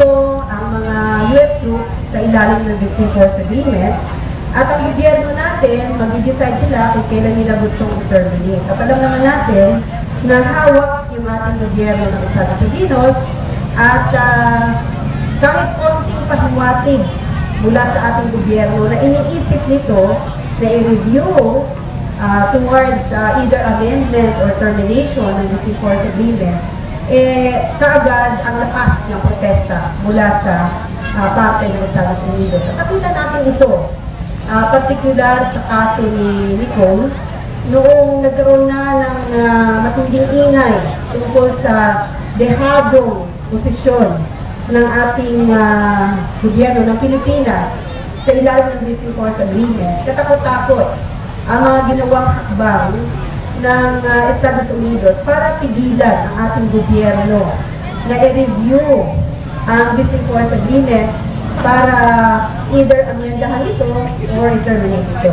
dito ang mga US troops sa ilalim ng Disney Force Agreement at ang gobyerno natin, mag-decide sila kung kailan nila gustong terminate. At alam naman natin na hawak yung ating gobyerno ng Estados Unidos at uh, kahit konting pahiwatig mula sa ating gobyerno na iniisip nito na i-review uh, towards uh, either amendment or termination ng Disney Force Agreement, eh, kaagad ang lakas ng protesta mula sa uh, parte ng Estados Unidos. At katulad natin ito, uh, particular sa kaso ni Nicole, noong nagkaroon na ng uh, matinding ingay tungkol sa dehadong posisyon ng ating ah, gobyerno ng Pilipinas sa ilalim ng Missing Force Agreement, katakot-takot ang mga ginawang hakbang ng ah, Estados Unidos para pigilan ang ating gobyerno na i-review ang Missing Force Agreement para either amyendahan ito or i-terminate ito.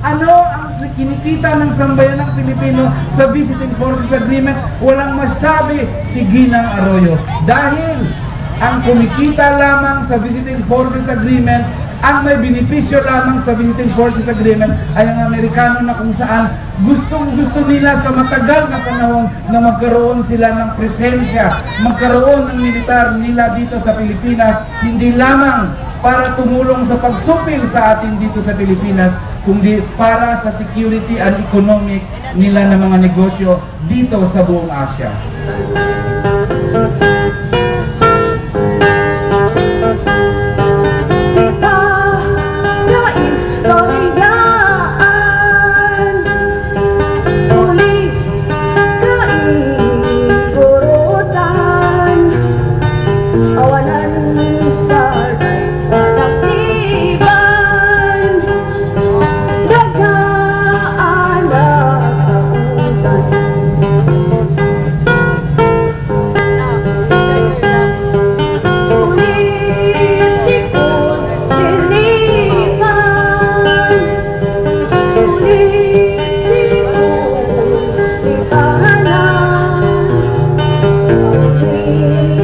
Ano ang kinikita ng sambayan ng Pilipino sa Visiting Forces Agreement? Walang masabi si Ginang Arroyo. Dahil ang kumikita lamang sa Visiting Forces Agreement, ang may benepisyo lamang sa Visiting Forces Agreement ay ang Amerikano na kung saan gustong gusto nila sa matagal na panahon na magkaroon sila ng presensya, magkaroon ng militar nila dito sa Pilipinas, hindi lamang para tumulong sa pagsupil sa atin dito sa Pilipinas, kundi para sa security and economic nila ng mga negosyo dito sa buong Asia. Amen.